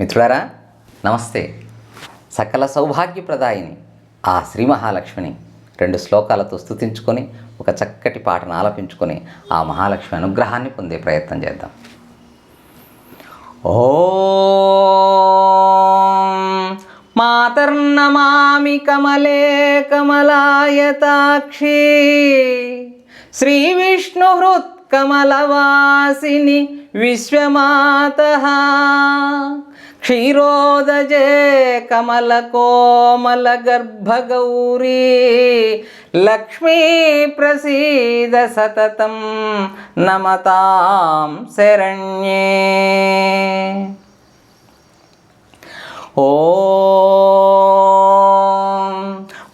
మిత్రులారా నమస్తే. సకల సౌభాగ్యప్రదాయిని ఆ శ్రీ మహాలక్ష్మిని రెండు శ్లోకాలతో స్థుతించుకొని ఒక చక్కటి పాటను ఆలపించుకొని ఆ మహాలక్ష్మి అనుగ్రహాన్ని పొందే ప్రయత్నం చేద్దాం. ఓ మాతర్నమామి కమలే కమలాయతాక్షి శ్రీ విష్ణుహృత్ కమలవాసిని విశ్వమాత. క్షీరోదజే కమల కోమల గర్భగౌరీ లక్ష్మీ ప్రసీద సతతం నమతాం శరణ్యే. ఓ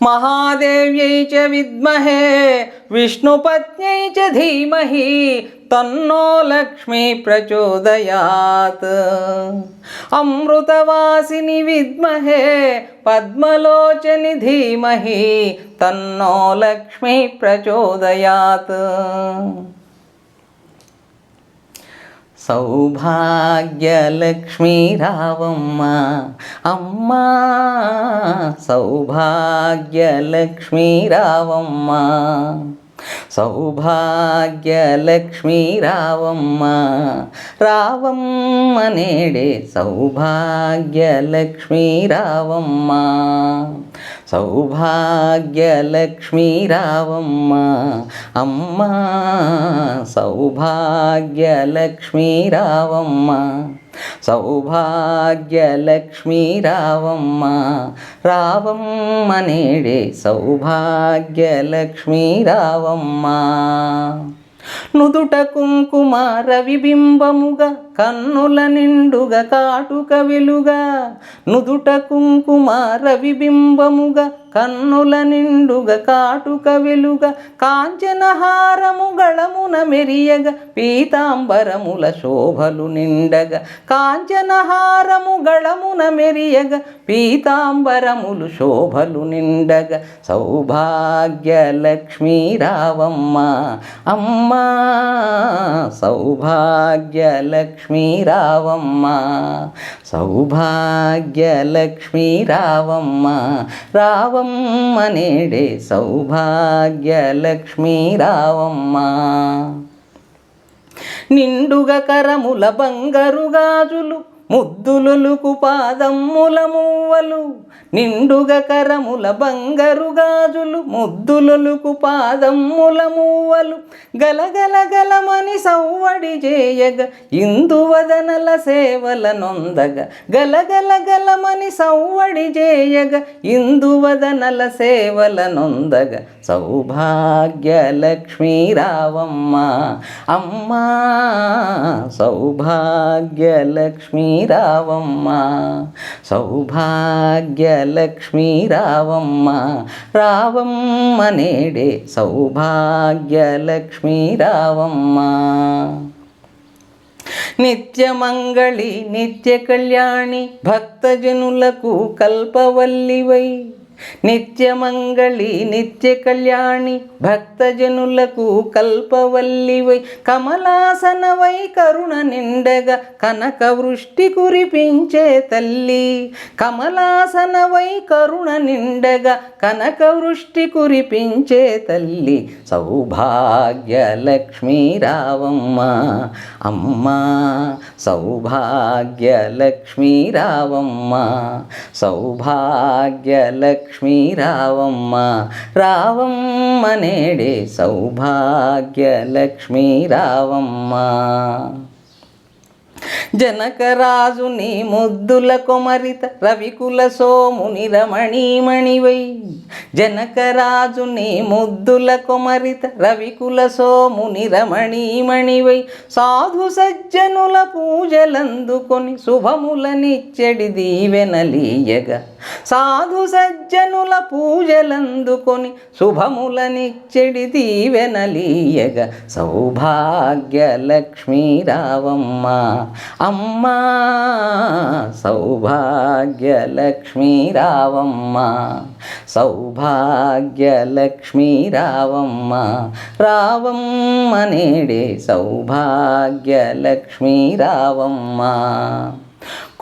మహాదేవ్యై చ విద్మహే విష్ణుపత్న్యై చ ధీమహి తన్నో లక్ష్మీ ప్రచోదయాత్. అమృతవాసిని విద్మహే పద్మలోచని ధీమహి తన్నో లక్ష్మీ ప్రచోదయాత్. సౌభాగ్యలక్ష్మీ రావమ్మ అమ్మా సౌభాగ్యలక్ష్మీ రావమ్మ సౌభాగ్యలక్ష్మీ రావమ్మ రావమ్మ నేడే సౌభాగ్యలక్ష్మీ రావమ్మ సౌభాగ్యలక్ష్మీ రావమ్మ అమ్మా సౌభాగ్యలక్ష్మీ రావమ్మ సౌభాగ్యలక్ష్మీరావమ్మ రావమ్మ నేడే సౌభాగ్యలక్ష్మీరావమ్మ. నుదుట కుంకుమ రవిబింబముగా కన్నుల నిండుగా కాటుక వెలుగా నుదుట కుంకుమ రవిబింబముగా కన్నుల నిండుగ కాటుక వెలుగ కాంచనహారము గళమున మెరియగ పీతాంబరముల శోభలు నిండగ. కాంచనహారము గళమున మెరియగ పీతాంబరములు శోభలు నిండగ. సౌభాగ్య లక్ష్మీ రావమ్మ అమ్మా సౌభాగ్య లక్ష్మీ రావమ్మ సౌభాగ్య లక్ష్మీ రావమ్మ రావ రావమ్మ నేడే సౌభాగ్యలక్ష్మీ రావమ్మ నిండుగ కరముల బంగారు గాజులు ముద్దులుకు పాదమ్ముల మువ్వలు నిండుగ కరముల గాజులు ముద్దులుకు పాదమ్ముల మువ్వలు. గలగల గలమని సవ్వడి చేయగ ఇందువదనల సేవల నొందగ. గలగల గలమని సవ్వడి చేయగ ఇందువదనల సేవల నొందగ. సౌభాగ్యలక్ష్మీ రావమ్మ అమ్మా సౌభాగ్యలక్ష్మీ రావమ్మ. సౌభాగ్యలక్ష్మీ రావమ్మ రావమ్మ నేడే సౌభాగ్యలక్ష్మీ రావమ్మ నిత్యమంగళి నిత్య కళ్యాణి భక్తజనులకు కల్పవల్లివై. నిత్యమంగళి నిత్య కళ్యాణి భక్తజనులకు కల్పవల్లివై కమలాసనవై కరుణ నిండగా కనక వృష్టి కురిపించే తల్లి. కమలాసనవై కరుణ నిండగా కనక వృష్టి కురిపించే తల్లి. సౌభాగ్యలక్ష్మీ రావమ్మ అమ్మా సౌభాగ్యలక్ష్మీ రావమ్మ సౌభాగ్యలక్ష్మీ లక్ష్మీ రావమ్మ రావమ్మ నేడే సౌభాగ్య లక్ష్మీ రావమ్మ జనకరాజుని ముద్దుల కొమరిత రవికుల సోముని రమణీమణివై జనకరాజుని ముద్దుల కొమరిత రవికుల సోముని రమణీమణివై సాధు సజ్జనుల పూజలందుకొని శుభములనిచ్చడి దీవెనలీయగా సాధు సజ్జనుల పూజలందుకొని శుభములనిచ్చడి దీవెనలీయగా సౌభాగ్య రావమ్మ అమ్మా సౌభాగ్యలక్ష్మీ రావమ్మ సౌభాగ్యలక్ష్మీ రావమ్మ రావమ్మ నేడే సౌభాగ్యలక్ష్మీ రావమ్మ.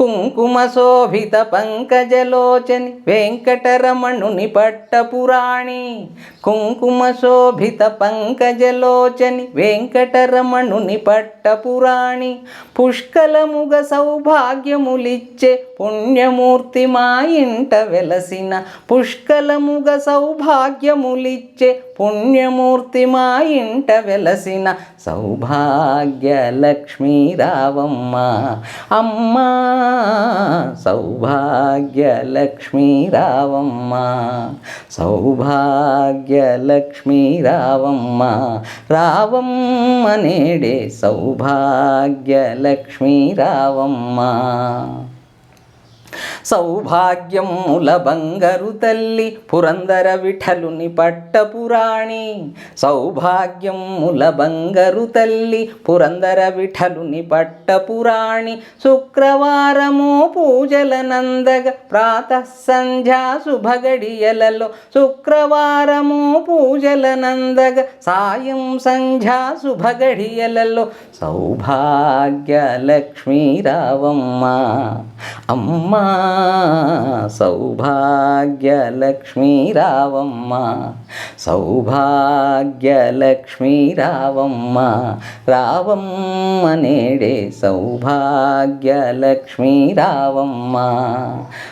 కుంకుమశోభిత పంకజలోచని వెంకటరమణుని పట్టపురాణి. కుంకుమశోభిత పంకజలోచని వెంకటరమణుని పట్టపురాణి. పుష్కలముగ సౌభాగ్యములిచ్చే పుణ్యమూర్తి మా ఇంట వెలసిన పుష్కలముగ సౌభాగ్యములిచ్చే పుణ్యమూర్తి మా ఇంట వెలసిన సౌభాగ్య లక్ష్మీ రావమ్మ అమ్మా సౌభాగ్య లక్ష్మీ రావమ్మ సౌభాగ్య లక్ష్మీ రావమ్మ రావమ్మ నేడే సౌభాగ్య లక్ష్మీ రావమ్మ సౌభాగ్యముల బంగరు తల్లి పురందర విఠలుని పట్టపురాణి. సౌభాగ్యముల బంగరు తల్లి పురందర విఠలుని పట్టపురాణి. శుక్రవారము పూజల నందగ ప్రాతః సంధ్యా శుభగడియలలో శుక్రవారము పూజల నందగ సాయం సంధ్యా శుభగడియలలో సౌభాగ్య లక్ష్మీరావమ్మ అమ్మా సౌభాగ్యలక్ష్మీ రావమ్మ సౌభాగ్య రావమ్మ రావమ్మ నేడే సౌభాగ్య లక్ష్మీ రావమ్మ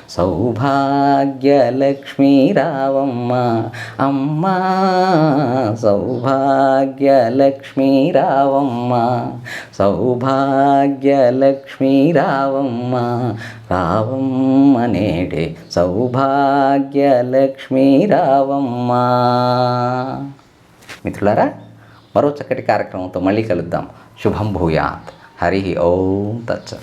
సౌభాగ్య లక్ష్మీ రావమ్మ అమ్మా సౌభాగ్య రావమ్మ సౌభాగ్య రావమ్మ రావమ్మ నేడే సౌభాగ్య రావమ్మ మిత్రులారా మరో చక్కటి కార్యక్రమంతో మళ్ళీ కలుద్దాం. శుభం భూయాత్. హరి ఓం తచ్చ